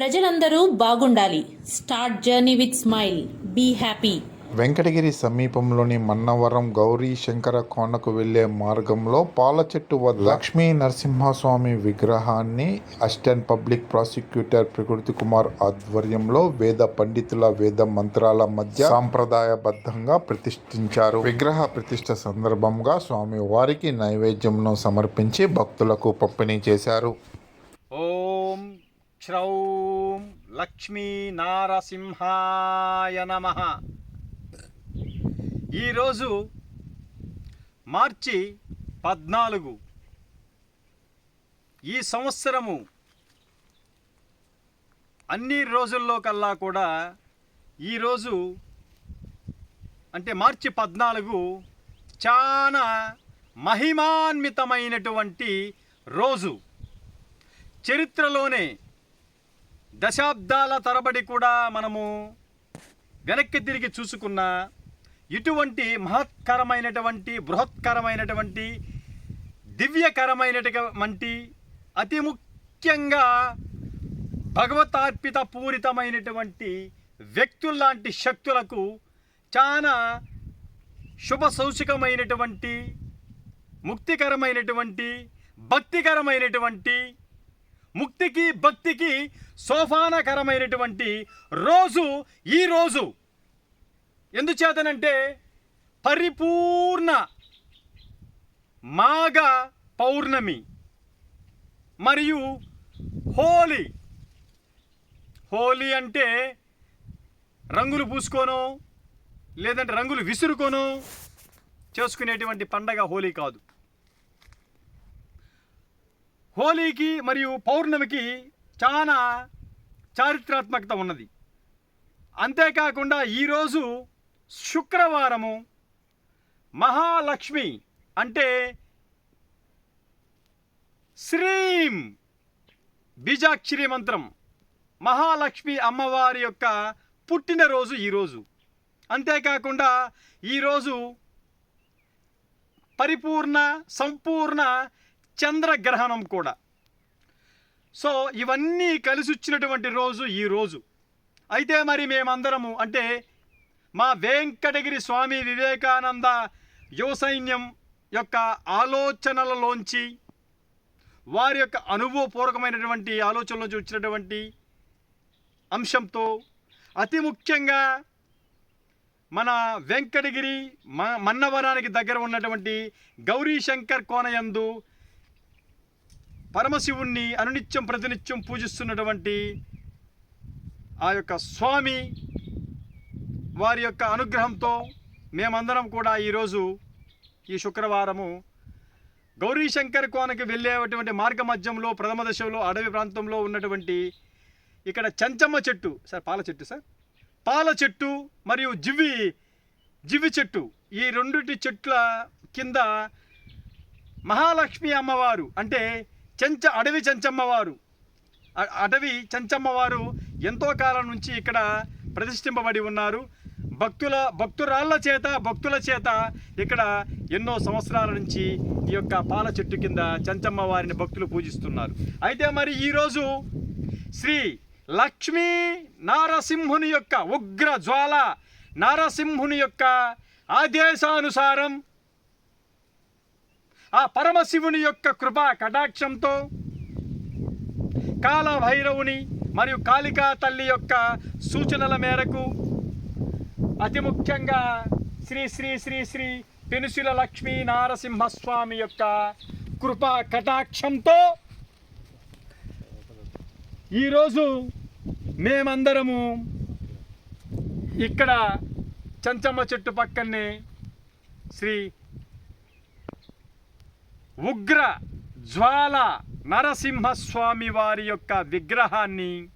ప్రజలందరూ బాగుండాలి. Start journey with smile be happy Venkatagiri సమీపంలోని మన్నవరం గౌరీ శంకర కోనకు వెళ్ళే మార్గంలో పాల చెట్టు వద్ద లక్ష్మీ నరసింహస్వామి విగ్రహాన్ని అసిస్టెంట్ పబ్లిక్ ప్రాసిక్యూటర్ ప్రకృతి కుమార్ ఆధ్వర్యంలో వేద పండితుల వేద మంత్రాల మధ్య సాంప్రదాయబద్ధంగా ప్రతిష్ఠించారు. విగ్రహ ప్రతిష్ఠ సందర్భంగా స్వామి వారికి నైవేద్యంను సమర్పించి భక్తులకు పంపిణీ చేశారు. ఓం శ్రౌం లక్ష్మీ నారసింహాయ నమ ఈరోజు మార్చి పద్నాలుగు. ఈ సంవత్సరము అన్ని రోజుల్లో కల్లా కూడా ఈరోజు అంటే మార్చి పద్నాలుగు చాలా మహిమాన్వితమైనటువంటి రోజు. చరిత్రలోనే దశాబ్దాల తరబడి కూడా మనము వెనక్కి తిరిగి చూసుకున్న ఇటువంటి మహత్కరమైనటువంటి బృహత్కరమైనటువంటి దివ్యకరమైనటువంటి అతి ముఖ్యంగా భగవతార్పిత పూరితమైనటువంటి వ్యక్తుల్లాంటి శక్తులకు చాలా శుభ సౌచికమైనటువంటి ముక్తికరమైనటువంటి భక్తికరమైనటువంటి ముక్తికి భక్తికి సోపానకరమైనటువంటి రోజు ఈ రోజు. ఎందుచేతనంటే పరిపూర్ణ మాఘ పౌర్ణమి మరియు హోలీ. హోలీ అంటే రంగులు పూసుకోను లేదంటే రంగులు విసురుకోను చేసుకునేటువంటి పండగ హోలీ కాదు. హోలీకి మరియు పౌర్ణమికి చాలా చారిత్రాత్మకత ఉన్నది. అంతేకాకుండా ఈరోజు శుక్రవారము మహాలక్ష్మి అంటే శ్రీం బీజాక్షరి మంత్రం. మహాలక్ష్మి అమ్మవారి యొక్క పుట్టినరోజు ఈరోజు అంతేకాకుండా ఈరోజు పరిపూర్ణ సంపూర్ణ చంద్రగ్రహణం కూడా. సో ఇవన్నీ కలిసి వచ్చినటువంటి రోజు ఈ రోజు. అయితే మరి మేమందరము అంటే మా వెంకటగిరి స్వామి వివేకానంద యువ సైన్యం యొక్క ఆలోచనలలోంచి వారి యొక్క అనుభవపూర్వకమైనటువంటి ఆలోచనలోంచి వచ్చినటువంటి అంశంతో అతి ముఖ్యంగా మన వెంకటగిరి మ మన్నవరానికి దగ్గర ఉన్నటువంటి గౌరీ శంకర్ కోనయందు పరమశివుణ్ణి అనునిత్యం ప్రతినిత్యం పూజిస్తున్నటువంటి ఆ యొక్క స్వామి వారి యొక్క అనుగ్రహంతో మేమందరం కూడా ఈరోజు ఈ శుక్రవారము గౌరీ శంకర్ కోనకి వెళ్ళేటువంటి మార్గ మధ్యంలో ప్రథమ దశలో అడవి ప్రాంతంలో ఉన్నటువంటి ఇక్కడ చంచమ్మ చెట్టు. సార్ పాల చెట్టు సార్? పాల చెట్టు మరియు జివ్వి జివ్వి చెట్టు. ఈ రెండింటి చెట్ల కింద మహాలక్ష్మి అమ్మవారు అంటే చెంచ అడవి చెంచమ్మవారు. అ- అడవి చెంచమ్మవారు ఎంతో కాలం నుంచి ఇక్కడ ప్రతిష్ఠింపబడి ఉన్నారు. భక్తుల భక్తురాళ్ళ చేత భక్తుల చేత ఇక్కడ ఎన్నో సంవత్సరాల నుంచి ఈ యొక్క పాల చెట్టు కింద చెంచమ్మ వారిని భక్తులు పూజిస్తున్నారు. అయితే మరి ఈరోజు శ్రీ లక్ష్మీ నారసింహుని యొక్క ఉగ్ర జ్వాల నారసింహుని యొక్క ఆదేశానుసారం ఆ పరమశివుని యొక్క కృపా కటాక్షంతో కాలభైరవుని మరియు కాళికా తల్లి యొక్క సూచనల మేరకు అతి ముఖ్యంగా శ్రీ శ్రీ శ్రీ శ్రీ పెనుసుల లక్ష్మీ నారసింహస్వామి యొక్క కృపా కటాక్షంతో ఈరోజు మేమందరము ఇక్కడ చంచమ్మ చెట్టు పక్కనే శ్రీ ఉగ్ర జ్వాల నరసింహస్వామి వారి యొక్క విగ్రహాన్ని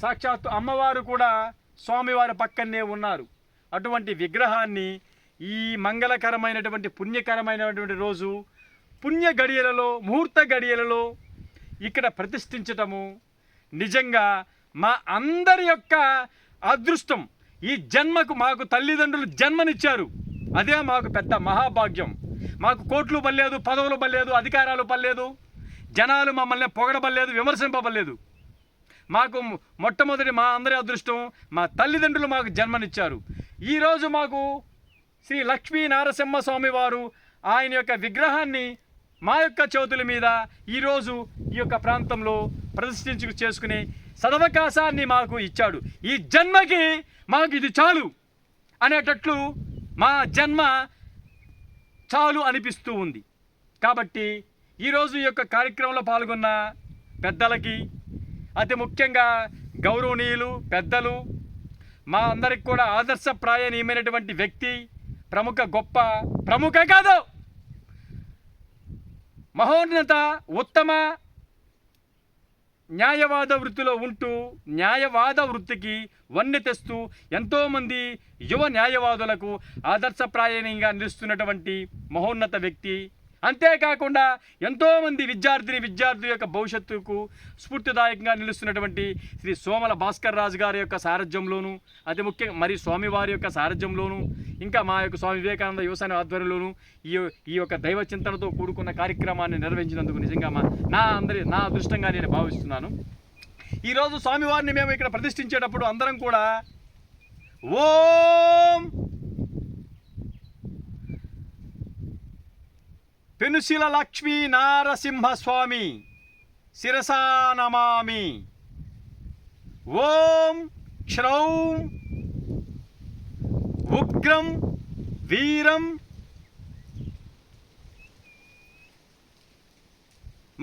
సాక్షాత్తు అమ్మవారు కూడా స్వామివారి పక్కనే ఉన్నారు. అటువంటి విగ్రహాన్ని ఈ మంగళకరమైనటువంటి పుణ్యకరమైనటువంటి రోజు పుణ్య గడియలలో ముహూర్త గడియలలో ఇక్కడ ప్రతిష్ఠించటము నిజంగా మా అందరి యొక్క అదృష్టం. ఈ జన్మకు మాకు తల్లిదండ్రులు జన్మనిచ్చారు. అదే మాకు పెద్ద మహాభాగ్యం. మాకు కోట్లు పర్లేదు పదవులు పర్లేదు అధికారాలు పర్లేదు జనాలు మమ్మల్ని పొగడబల్లేదు విమర్శింపబడలేదు. మాకు మొట్టమొదటి మా అందరి అదృష్టం మా తల్లిదండ్రులు మాకు జన్మనిచ్చారు. ఈరోజు మాకు శ్రీ లక్ష్మీ నారసింహ స్వామి వారు ఆయన యొక్క విగ్రహాన్ని మా యొక్క చౌతుల మీద ఈరోజు ఈ యొక్క ప్రాంతంలో ప్రదర్శించు చేసుకునే సదవకాశాన్ని మాకు ఇచ్చాడు. ఈ జన్మకి మాకు ఇది చాలు అనేటట్లు మా జన్మ చాలు అనిపిస్తూ ఉంది. కాబట్టి ఈరోజు యొక్క కార్యక్రమంలో పాల్గొన్న పెద్దలకి అతి ముఖ్యంగా గౌరవనీయులు పెద్దలు మా అందరికి కూడా ఆదర్శప్రాయనీయమైనటువంటి వ్యక్తి ప్రముఖ గొప్ప ప్రముఖ కాదు! మహోన్నత ఉత్తమ న్యాయవాద వృత్తిలో ఉంటూ న్యాయవాద వృత్తికి వన్నె తెస్తూ ఎంతోమంది యువ న్యాయవాదులకు ఆదర్శప్రాయంగా నిలుస్తున్నటువంటి మహోన్నత వ్యక్తి అంతేకాకుండా ఎంతోమంది విద్యార్థిని విద్యార్థుల యొక్క భవిష్యత్తుకు స్ఫూర్తిదాయకంగా నిలుస్తున్నటువంటి శ్రీ సోమల భాస్కర్ రాజు గారి యొక్క సారథ్యంలోను అతి ముఖ్యంగా మరి స్వామివారి యొక్క సారథ్యంలోను ఇంకా మా యొక్క స్వామి వివేకానంద యువసాని ఆధ్వర్యంలోను ఈ ఈ యొక్క దైవ చింతనతో కూడుకున్న కార్యక్రమాన్ని నిర్వహించినందుకు నిజంగా మా నా అందరి నా అదృష్టంగా నేను భావిస్తున్నాను. ఈరోజు స్వామివారిని మేము ఇక్కడ ప్రతిష్ఠించేటప్పుడు అందరం కూడా ఓం పెనుశిల లక్ష్మీ నారసింహస్వామి శిరసా నమామి. ఓం క్షౌం ఉగ్రం వీరం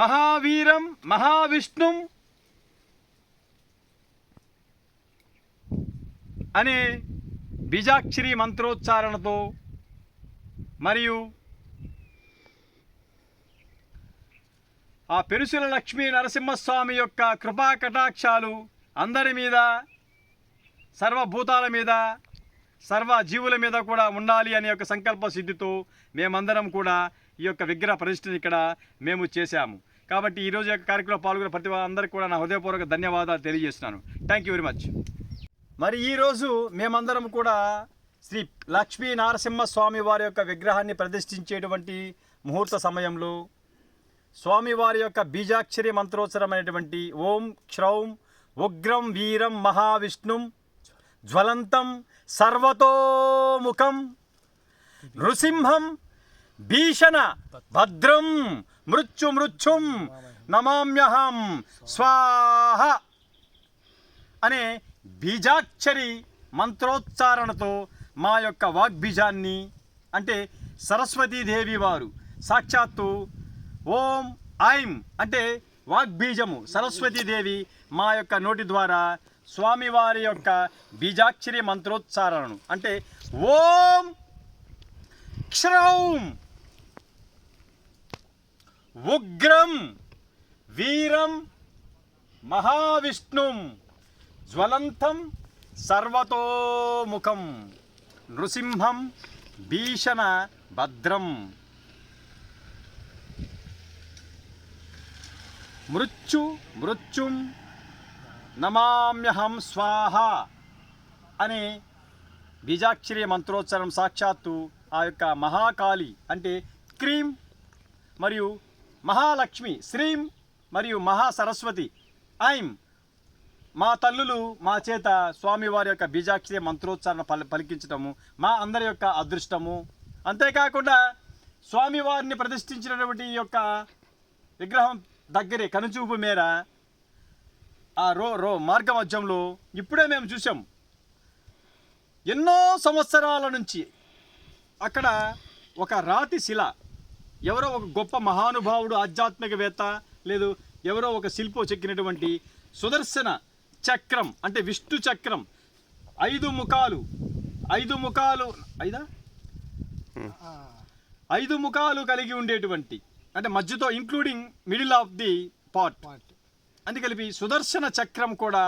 మహావీరం మహావిష్ణుం అనే బీజాక్షరి మంత్రోచ్చారణతో మరియు ఆ పెరుసుల లక్ష్మీ నరసింహస్వామి యొక్క కృపా కటాక్షాలు అందరి మీద సర్వభూతాల మీద సర్వ జీవుల మీద కూడా ఉండాలి అనే యొక్క సంకల్ప సిద్ధితో మేమందరం కూడా ఈ యొక్క విగ్రహ ప్రతిష్టని ఇక్కడ మేము చేశాము. కాబట్టి ఈరోజు యొక్క కార్యక్రమంలో పాల్గొన్న ప్రతి అందరికీ కూడా నా హృదయపూర్వక ధన్యవాదాలు తెలియజేస్తున్నాను. థ్యాంక్ యూ వెరీ మచ్ మరి ఈరోజు మేమందరం కూడా శ్రీ లక్ష్మీ నరసింహ స్వామి వారి యొక్క విగ్రహాన్ని ప్రతిష్ఠించేటువంటి ముహూర్త సమయంలో స్వామివారి యొక్క బీజాక్షరి మంత్రోచ్చరమైనటువంటి ఓం క్షౌం ఉగ్రం వీరం మహావిష్ణుం జ్వలంతం సర్వతోముఖం నృసింహం భీషణ భద్రం మృత్యు మృత్యుం నమామ్యహం స్వాహ అనే బీజాక్షరి మంత్రోచ్చారణతో మా యొక్క వాగ్బీజాన్ని అంటే సరస్వతీదేవి వారు సాక్షాత్తు ఓం ఐం అంటే వాగ్బీజము. సరస్వతీదేవి మా యొక్క నోటి ద్వారా స్వామివారి యొక్క బీజాక్షరి మంత్రోచ్చారణను. అంటే ఓం క్షరౌం ఉగ్రం వీరం మహావిష్ణుం జ్వలంతం సర్వతోముఖం నృసింహం భీషణ భద్రం. మృత్యు మృత్యుం నమామ్యహం స్వాహ అనే బీజాక్షరి మంత్రోచ్చరం సాక్షాత్తు ఆ యొక్క మహాకాళి అంటే క్రీం మరియు మహాలక్ష్మి శ్రీం మరియు మహాసరస్వతి ఐం మా తల్లులు మా చేత స్వామివారి యొక్క బీజాక్షరి మంత్రోచ్చారణ పలి పలికించటము మా అందరి యొక్క అదృష్టము. అంతేకాకుండా స్వామివారిని ప్రతిష్ఠించినటువంటి యొక్క విగ్రహం దగ్గరే కనుచూపు మేర. ఆ రో రో మార్గ మధ్యంలో ఇప్పుడే మేము చూసాం ఎన్నో సంవత్సరాల నుంచి అక్కడ ఒక రాతి శిల ఎవరో ఒక గొప్ప మహానుభావుడు ఆధ్యాత్మికవేత్త లేదు ఎవరో ఒక శిల్పం చెక్కినటువంటి సుదర్శన చక్రం అంటే విష్ణు చక్రం. ఐదు ముఖాలు ఐదు ముఖాలు ఐదా? ఐదు ముఖాలు కలిగి ఉండేటువంటి అంటే మధ్యతో including middle of the pot అందు కలిపి సుదర్శన చక్రం కూడా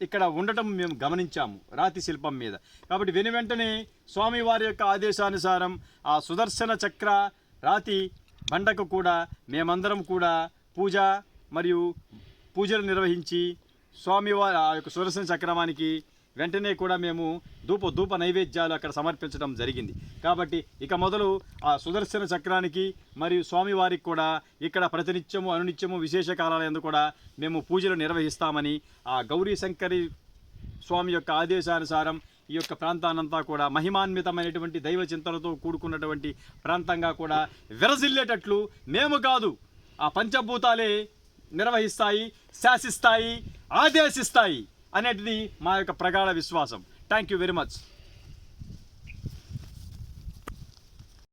ఇక్కడ ఉండటం మేము గమనించాము రాతి శిల్పం మీద. కాబట్టి వెను వెంటనే స్వామివారి యొక్క ఆదేశానుసారం ఆ సుదర్శన చక్ర రాతి బండకు కూడా మేమందరం కూడా పూజ మరియు పూజలు నిర్వహించి స్వామివారి ఆ యొక్క సుదర్శన చక్రమానికి వెంటనే కూడా మేము ధూప ధూప నైవేద్యాలు అక్కడ సమర్పించడం జరిగింది. కాబట్టి ఇక మొదలు ఆ సుదర్శన చక్రానికి మరియు స్వామివారికి కూడా ఇక్కడ ప్రతినిత్యము అనునిత్యము విశేష కాలాలందు కూడా మేము పూజలు నిర్వహిస్తామని ఆ గౌరీ శంకరి స్వామి యొక్క ఆదేశానుసారం ఈ యొక్క ప్రాంతానంతా కూడా మహిమాన్వితమైనటువంటి దైవ చింతనతో కూడుకున్నటువంటి ప్రాంతంగా కూడా విరజిల్లేటట్లు మేము కాదు ఆ పంచభూతాలే నిర్వహిస్తాయి శాసిస్తాయి ఆదేశిస్తాయి. అనేది మా యొక్క ప్రగాఢ విశ్వాసం. Thank you very much